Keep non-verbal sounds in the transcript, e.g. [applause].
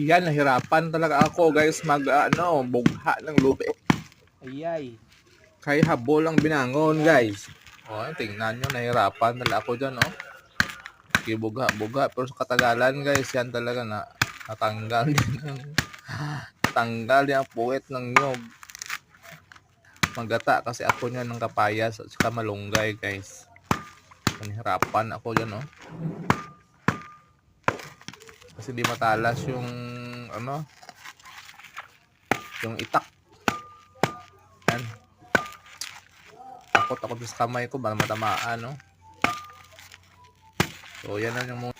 Yan, nahirapan talaga ako guys mag ano, bugha ng lubi. Ayay. Kaya habol ang binangon guys. O, tingnan nyo, nahirapan talaga ako dyan, oh. Kibuga-buga. Pero sa katagalan guys, yan talaga na natanggal [laughs] din ang tanggal din ang puwet ng nyog. Magata kasi ako niya ng kapayas at saka malunggay guys. Nahirapan ako dyan, oh. Kasi di matalas yung ano yung itak. Yan. Takot ako sa kamay ko baka matamaan, no? So, yan na yung